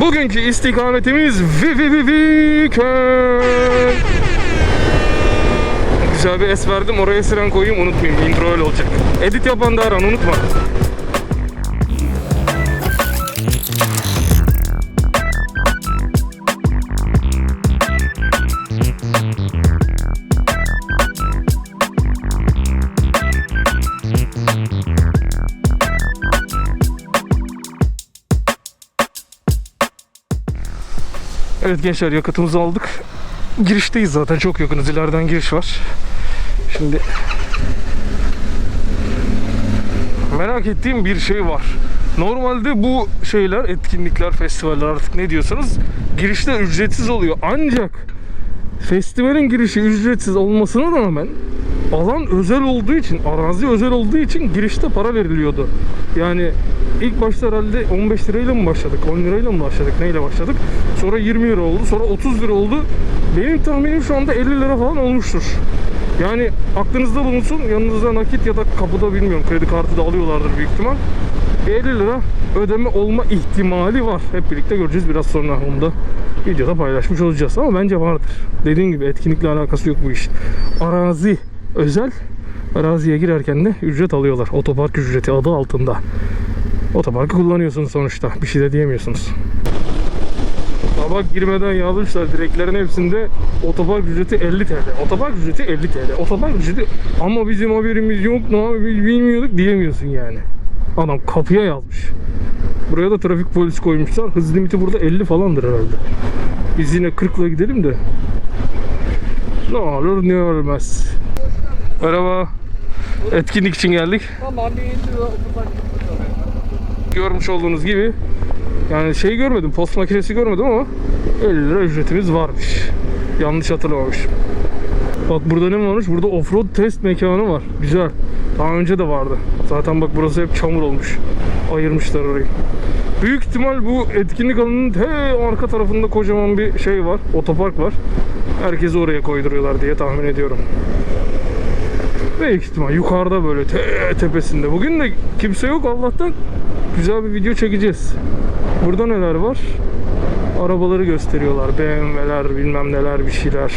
Bugünkü istikametimiz vi vi vi vi köy. Güzel bir es verdim. Oraya siren koyayım unutmayayım. Intro öyle olacak. Edit yapan da aran unutma. Evet gençler yakıtımızı aldık. Girişteyiz zaten çok yakınız. İleriden giriş var. Şimdi merak ettiğim bir şey var. Normalde bu şeyler, etkinlikler, festivaller artık ne diyorsanız girişte ücretsiz oluyor. Ancak festivalin girişi ücretsiz olmasına rağmen alan özel olduğu için, arazi özel olduğu için girişte para veriliyordu. Yani ilk başta herhalde 15 lirayla mı başladık, 10 lirayla mı başladık, neyle başladık? Sonra 20 lira oldu, sonra 30 lira oldu. Benim tahminim şu anda 50 lira falan olmuştur. Yani aklınızda bulunsun, yanınızda nakit ya da kapıda bilmiyorum kredi kartı da alıyorlardır büyük ihtimal. 50 lira ödeme olma ihtimali var. Hep birlikte göreceğiz biraz sonra onu da videoda paylaşmış olacağız. Ama bence vardır. Dediğim gibi etkinlikle alakası yok bu iş. Arazi özel. Araziye girerken de ücret alıyorlar. Otopark ücreti adı altında. Otoparkı kullanıyorsunuz sonuçta. Bir şey de diyemiyorsunuz. Daha Bak girmeden yazmışlar direklerin hepsinde otopark ücreti 50 TL. Otopark ücreti 50 TL. Otopark ücreti ama bizim haberimiz yok ne abi biz bilmiyorduk diyemiyorsun yani. Adam kapıya yazmış. Buraya da trafik polisi koymuşlar. Hız limiti burada 50 falandır herhalde. Biz yine 40 ile gidelim de. Ne olur ne olmaz. Merhaba. Etkinlik için geldik. Tamam bir Görmüş olduğunuz gibi yani şey görmedim, post makinesi görmedim ama 50 lira ücretimiz varmış. Yanlış hatırlamamışım. Bak burada ne varmış? Burada offroad test mekanı var. Güzel. Daha önce de vardı. Zaten bak burası hep çamur olmuş. Ayırmışlar orayı. Büyük ihtimal bu etkinlik alanının he arka tarafında kocaman bir şey var. Otopark var. Herkesi oraya koyduruyorlar diye tahmin ediyorum. Büyük ihtimal yukarıda böyle te tepesinde. Bugün de kimse yok Allah'tan. Güzel bir video çekeceğiz. Burada neler var? Arabaları gösteriyorlar. BMW'ler bilmem neler bir şeyler.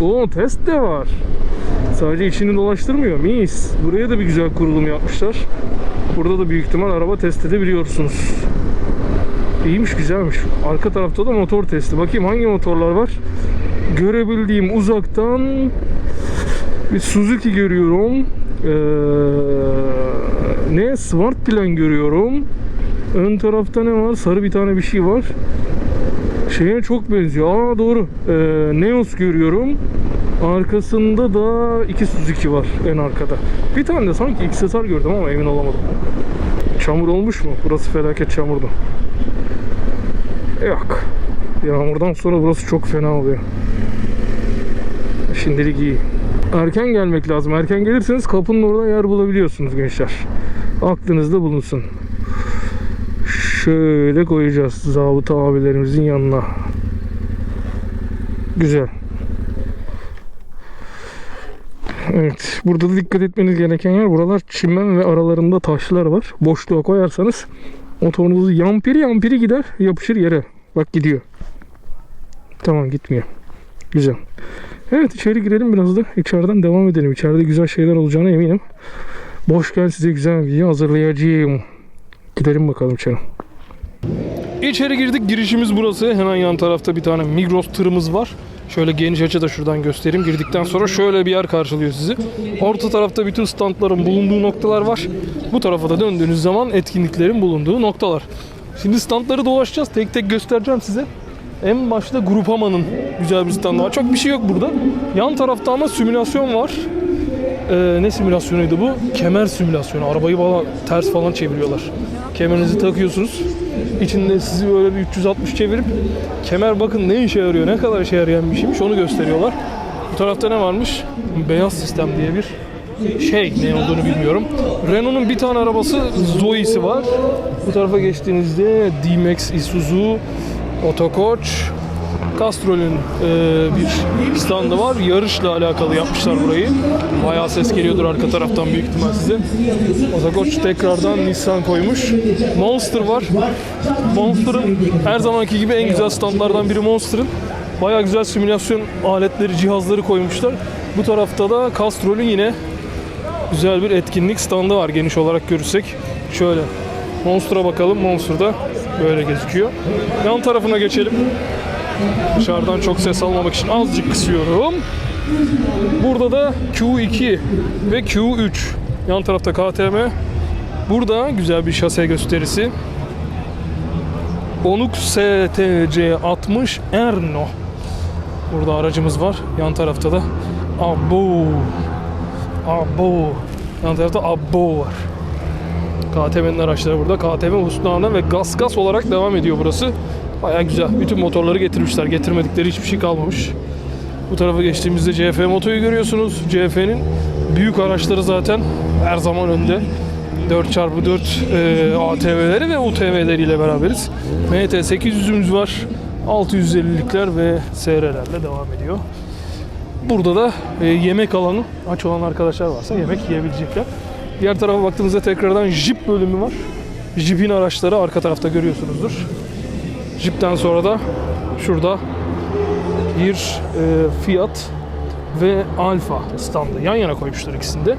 Oo test de var. Sadece içini dolaştırmıyor. Mis. Buraya da bir güzel kurulum yapmışlar. Burada da büyük ihtimal araba test edebiliyorsunuz. İyiymiş güzelmiş. Arka tarafta da motor testi. Bakayım hangi motorlar var? Görebildiğim uzaktan bir Suzuki görüyorum. Ee, ne? Smart Plan görüyorum. Ön tarafta ne var? Sarı bir tane bir şey var. Şeye çok benziyor. Aa doğru. Ee, Neos görüyorum. Arkasında da iki Suzuki var en arkada. Bir tane de sanki XSR gördüm ama emin olamadım. Çamur olmuş mu? Burası felaket çamurdu. Yok. Yağmurdan sonra burası çok fena oluyor. Şimdilik iyi. Erken gelmek lazım. Erken gelirseniz kapının orada yer bulabiliyorsunuz gençler. Aklınızda bulunsun. Şöyle koyacağız zabıta abilerimizin yanına. Güzel. Evet. Burada da dikkat etmeniz gereken yer buralar çimen ve aralarında taşlar var. Boşluğa koyarsanız motorunuzu yampiri yampiri gider yapışır yere. Bak gidiyor. Tamam gitmiyor. Güzel. Evet içeri girelim biraz da içeriden devam edelim. İçeride güzel şeyler olacağına eminim. Boşken size güzel bir video hazırlayacağım. Gidelim bakalım içeri. İçeri girdik. Girişimiz burası. Hemen yan tarafta bir tane Migros tırımız var. Şöyle geniş açıda şuradan göstereyim. Girdikten sonra şöyle bir yer karşılıyor sizi. Orta tarafta bütün standların bulunduğu noktalar var. Bu tarafa da döndüğünüz zaman etkinliklerin bulunduğu noktalar. Şimdi standları dolaşacağız. Tek tek göstereceğim size. En başta Grupama'nın güzel bir standı var. Çok bir şey yok burada. Yan tarafta ama simülasyon var. Ee, ne simülasyonuydu bu? Kemer simülasyonu. Arabayı falan ters falan çeviriyorlar. Kemerinizi takıyorsunuz. İçinde sizi böyle bir 360 çevirip kemer bakın ne işe yarıyor, ne kadar işe yarayan bir şeymiş onu gösteriyorlar. Bu tarafta ne varmış? Beyaz sistem diye bir şey ne olduğunu bilmiyorum. Renault'un bir tane arabası Zoe'si var. Bu tarafa geçtiğinizde D-Max, Isuzu, Otokoç, Castrol'ün e, bir standı var. Yarışla alakalı yapmışlar burayı. Bayağı ses geliyordur arka taraftan büyük ihtimal size. Ozagoç tekrardan Nissan koymuş. Monster var. Monster'ın her zamanki gibi en güzel standlardan biri Monster'ın. Bayağı güzel simülasyon aletleri, cihazları koymuşlar. Bu tarafta da Castrol'ün yine güzel bir etkinlik standı var geniş olarak görürsek. Şöyle Monster'a bakalım. Monster'da böyle gözüküyor. Yan tarafına geçelim. Dışarıdan çok ses almamak için azıcık kısıyorum. Burada da Q2 ve Q3. Yan tarafta KTM. Burada güzel bir şase gösterisi. Onuk STC 60 Erno. Burada aracımız var. Yan tarafta da Abo. Abo. Yan tarafta Abo var. KTM'nin araçları burada. KTM Husqvarna ve gaz gaz olarak devam ediyor burası. Baya güzel. Bütün motorları getirmişler. Getirmedikleri hiçbir şey kalmamış. Bu tarafa geçtiğimizde CF Moto'yu görüyorsunuz. CF'nin büyük araçları zaten her zaman önde. 4x4 e, ATV'leri ve UTV'leriyle beraberiz. MT 800'ümüz var. 650'likler ve SR'lerle devam ediyor. Burada da e, yemek alanı aç olan arkadaşlar varsa yemek yiyebilecekler. Diğer tarafa baktığımızda tekrardan Jeep bölümü var. Jeep'in araçları arka tarafta görüyorsunuzdur. Jeep'ten sonra da şurada bir e, Fiat ve Alfa standı yan yana koymuşlar ikisini de.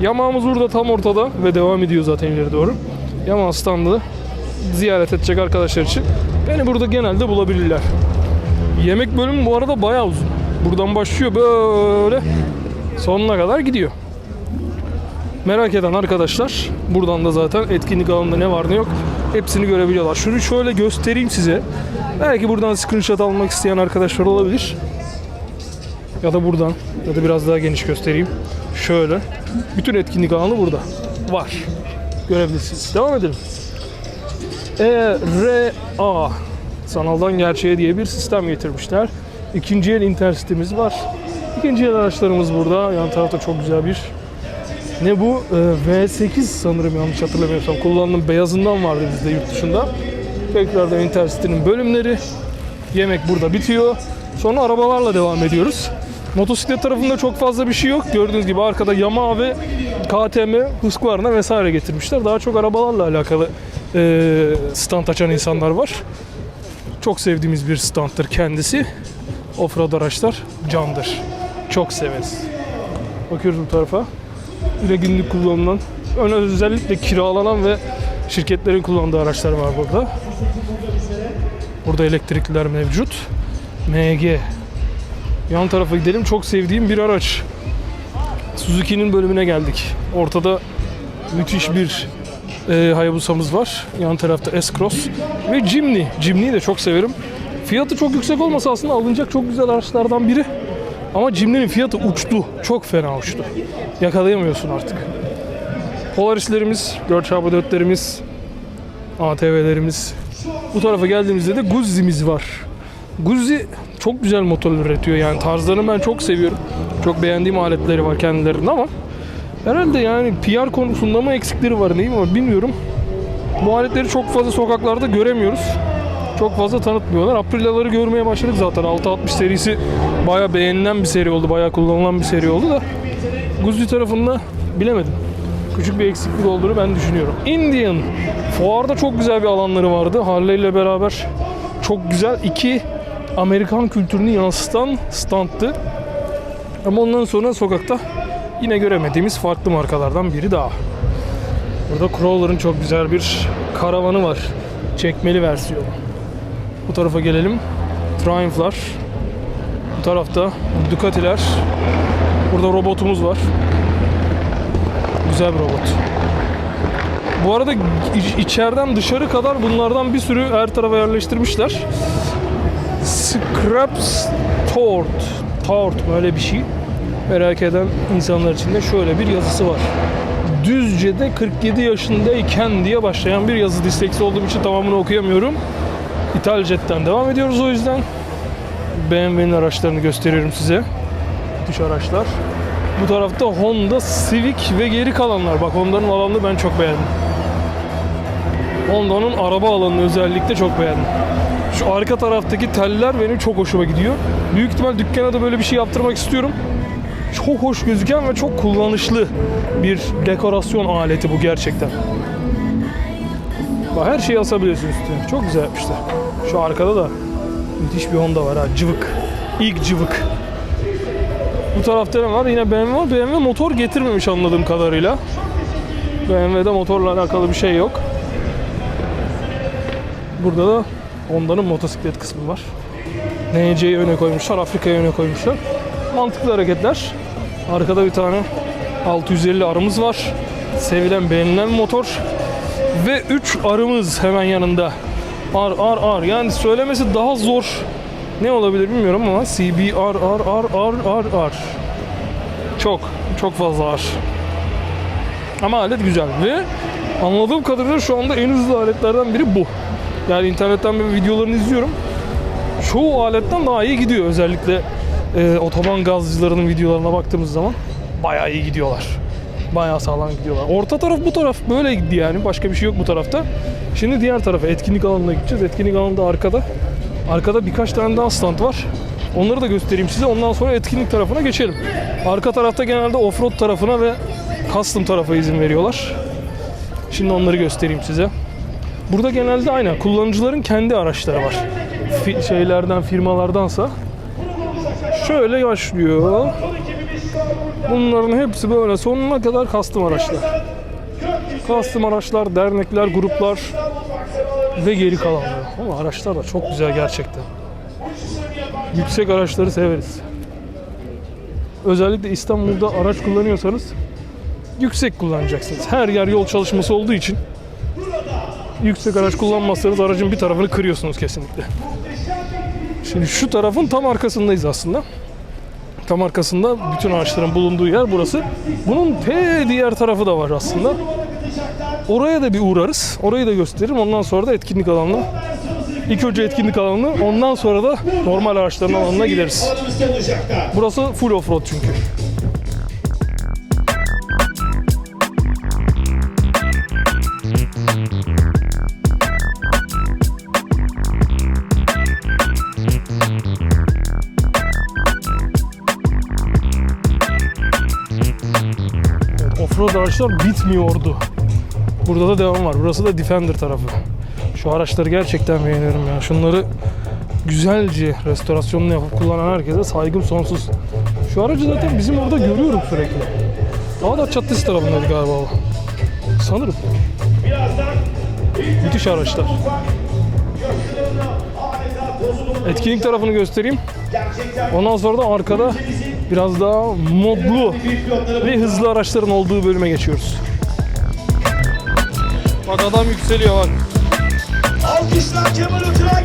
Yamaha'mız burada tam ortada ve devam ediyor zaten ileri doğru. Yamaha standı ziyaret edecek arkadaşlar için beni burada genelde bulabilirler. Yemek bölümü bu arada bayağı uzun. Buradan başlıyor böyle sonuna kadar gidiyor. Merak eden arkadaşlar buradan da zaten etkinlik alanında ne var ne yok hepsini görebiliyorlar. Şunu şöyle göstereyim size. Belki buradan screenshot almak isteyen arkadaşlar olabilir. Ya da buradan ya da biraz daha geniş göstereyim. Şöyle. Bütün etkinlik alanı burada. Var. Görebilirsiniz. Devam edelim. ERA sanaldan gerçeğe diye bir sistem getirmişler. İkinci el internet var. İkinci el araçlarımız burada. Yan tarafta çok güzel bir ne bu? Ee, V8 sanırım yanlış hatırlamıyorsam. Kullandığım beyazından vardı bizde yurt dışında. Tekrardan Intercity'nin bölümleri. Yemek burada bitiyor. Sonra arabalarla devam ediyoruz. Motosiklet tarafında çok fazla bir şey yok. Gördüğünüz gibi arkada Yamaha ve KTM, Husqvarna vesaire getirmişler. Daha çok arabalarla alakalı e, stand açan insanlar var. Çok sevdiğimiz bir standtır kendisi. Offroad araçlar candır. Çok severiz. Bakıyoruz bu tarafa. De günlük kullanılan, ön özellikle kiralanan ve şirketlerin kullandığı araçlar var burada. Burada elektrikliler mevcut. MG. Yan tarafa gidelim. Çok sevdiğim bir araç. Suzuki'nin bölümüne geldik. Ortada müthiş bir e, Hayabusa'mız var. Yan tarafta S-Cross ve Jimny. Jimny'yi de çok severim. Fiyatı çok yüksek olmasa aslında alınacak çok güzel araçlardan biri. Ama Jimny'nin fiyatı uçtu. Çok fena uçtu. Yakalayamıyorsun artık. Polaris'lerimiz, 4x4'lerimiz, ATV'lerimiz. Bu tarafa geldiğimizde de Guzzi'miz var. Guzzi çok güzel motorlar üretiyor yani tarzlarını ben çok seviyorum. Çok beğendiğim aletleri var kendilerinin ama herhalde yani PR konusunda mı eksikleri var neyim ama bilmiyorum. Bu aletleri çok fazla sokaklarda göremiyoruz. Çok fazla tanıtmıyorlar. Aprilia'ları görmeye başladık zaten. 660 serisi bayağı beğenilen bir seri oldu. Bayağı kullanılan bir seri oldu da Guzzi tarafında bilemedim. Küçük bir eksiklik olduğunu ben düşünüyorum. Indian. Fuarda çok güzel bir alanları vardı. Harley ile beraber çok güzel iki Amerikan kültürünü yansıtan standtı. Ama ondan sonra sokakta yine göremediğimiz farklı markalardan biri daha. Burada Crawler'ın çok güzel bir karavanı var. Çekmeli versiyonu. Bu tarafa gelelim. Triumph'lar. Bu tarafta Ducati'ler. Burada robotumuz var. Güzel bir robot. Bu arada iç- içeriden dışarı kadar bunlardan bir sürü her tarafa yerleştirmişler. Scraps Tort. Tort mu öyle bir şey. Merak eden insanlar için de şöyle bir yazısı var. Düzce'de 47 yaşındayken diye başlayan bir yazı disleksi olduğum için tamamını okuyamıyorum. İtaljet'ten devam ediyoruz o yüzden. BMW'nin araçlarını gösteriyorum size. Müthiş araçlar. Bu tarafta Honda Civic ve geri kalanlar. Bak Honda'nın alanını ben çok beğendim. Honda'nın araba alanını özellikle çok beğendim. Şu arka taraftaki teller benim çok hoşuma gidiyor. Büyük ihtimal dükkana da böyle bir şey yaptırmak istiyorum. Çok hoş gözüken ve çok kullanışlı bir dekorasyon aleti bu gerçekten. Bak her şeyi asabiliyorsun üstüne. Çok güzel yapmışlar. Şu arkada da müthiş bir Honda var ha. Cıvık. İlk cıvık. Bu tarafta ne var? Yine BMW var. BMW motor getirmemiş anladığım kadarıyla. BMW'de motorla alakalı bir şey yok. Burada da Honda'nın motosiklet kısmı var. NC'yi öne koymuşlar, Afrika'yı öne koymuşlar. Mantıklı hareketler. Arkada bir tane 650 arımız var. Sevilen, beğenilen motor. Ve 3 arımız hemen yanında. Ar ar ar. Yani söylemesi daha zor. Ne olabilir bilmiyorum ama CB ar ar ar ar ar ar. Çok, çok fazla ar. Ama alet güzel ve anladığım kadarıyla şu anda en hızlı aletlerden biri bu. Yani internetten bir videolarını izliyorum. Çoğu aletten daha iyi gidiyor. Özellikle e, otoban gazcılarının videolarına baktığımız zaman bayağı iyi gidiyorlar. Bayağı sağlam gidiyorlar. Orta taraf bu taraf böyle gitti yani. Başka bir şey yok bu tarafta. Şimdi diğer tarafa etkinlik alanına gideceğiz. Etkinlik alanında arkada. Arkada birkaç tane daha stand var. Onları da göstereyim size. Ondan sonra etkinlik tarafına geçelim. Arka tarafta genelde offroad tarafına ve custom tarafa izin veriyorlar. Şimdi onları göstereyim size. Burada genelde aynen kullanıcıların kendi araçları var. Fi- şeylerden, firmalardansa. Şöyle başlıyor. Bunların hepsi böyle sonuna kadar custom araçlar. Custom araçlar, dernekler, gruplar ve geri kalanlar. Ama araçlar da çok güzel gerçekten. Yüksek araçları severiz. Özellikle İstanbul'da araç kullanıyorsanız yüksek kullanacaksınız. Her yer yol çalışması olduğu için yüksek araç kullanmazsanız aracın bir tarafını kırıyorsunuz kesinlikle. Şimdi şu tarafın tam arkasındayız aslında. Tam arkasında bütün araçların bulunduğu yer burası. Bunun te diğer tarafı da var aslında. Oraya da bir uğrarız. Orayı da gösteririm. Ondan sonra da etkinlik alanına. İlk önce etkinlik alanına, ondan sonra da normal araçların alanına gideriz. Burası full offroad çünkü. Offroad araçlar bitmiyordu. Burada da devam var. Burası da Defender tarafı. Şu araçları gerçekten beğeniyorum ya. Şunları güzelce restorasyonunu yapıp kullanan herkese saygım sonsuz. Şu aracı zaten bizim orada görüyorum sürekli. Bağdat Caddesi tarafındaydı galiba o. Sanırım. Müthiş araçlar. Etkinlik tarafını göstereyim. Ondan sonra da arkada biraz daha modlu ve hızlı araçların olduğu bölüme geçiyoruz. Bak adam yükseliyor bak. Alkışlar Kemal Uçur'a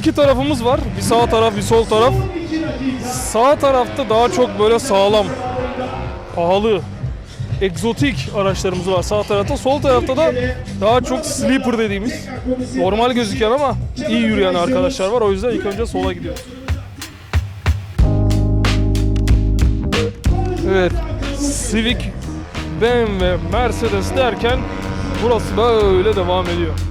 iki tarafımız var. Bir sağ taraf, bir sol taraf. Sağ tarafta daha çok böyle sağlam, pahalı, egzotik araçlarımız var sağ tarafta. Sol tarafta da daha çok sleeper dediğimiz, normal gözüken ama iyi yürüyen arkadaşlar var. O yüzden ilk önce sola gidiyoruz. Evet, Civic, BMW, Mercedes derken burası böyle devam ediyor.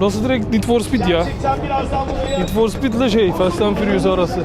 Burası direkt Need for Speed ya. Need for Speed ile şey Fast and Furious arası.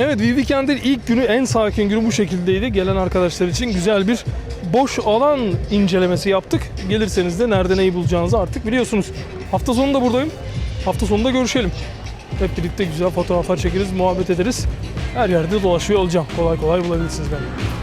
Evet Weekend'in ilk günü en sakin günü bu şekildeydi. Gelen arkadaşlar için güzel bir boş alan incelemesi yaptık. Gelirseniz de nerede neyi bulacağınızı artık biliyorsunuz. Hafta sonu da buradayım. Hafta sonunda görüşelim. Hep birlikte güzel fotoğraflar çekeriz, muhabbet ederiz. Her yerde dolaşıyor olacağım. Kolay kolay bulabilirsiniz beni.